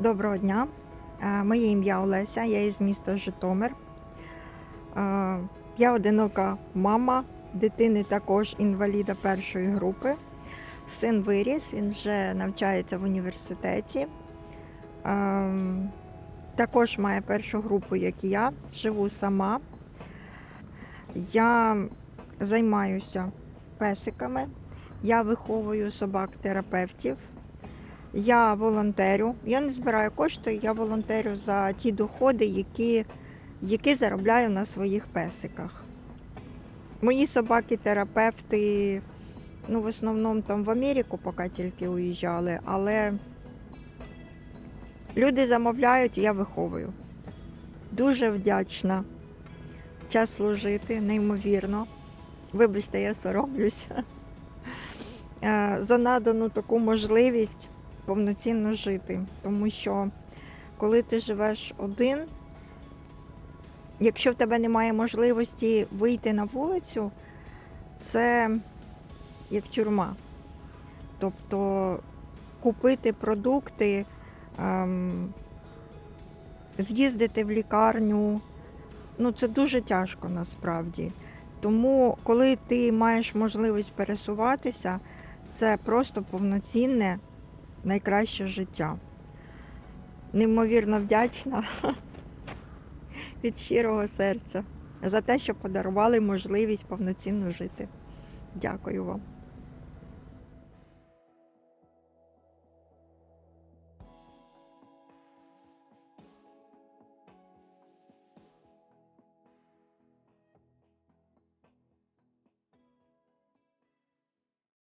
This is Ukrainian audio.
Доброго дня. Е, Моє ім'я Олеся, я із міста Житомир. Е, Я одинока мама, дитини також інваліда першої групи. Син виріс, він вже навчається в університеті. Е, Також має першу групу, як і я, живу сама. Я займаюся песиками, я виховую собак-терапевтів. Я волонтерю. Я не збираю кошти, я волонтерю за ті доходи, які, які заробляю на своїх песиках. Мої собаки-терапевти, ну, в основному там в Америку поки тільки уїжджали, але люди замовляють, я виховую. Дуже вдячна. Час служити, неймовірно. Вибачте, я соромлюся. Е, За надану таку можливість повноцінно жити. Тому що коли ти живеш один, якщо в тебе немає можливості вийти на вулицю, це як тюрма. Тобто купити продукти, ем, з'їздити в лікарню, ну це дуже тяжко насправді. Тому, коли ти маєш можливість пересуватися, це просто повноцінне найкраще життя. Неймовірно вдячна від щирого серця за те, що подарували можливість повноцінно жити. Дякую вам.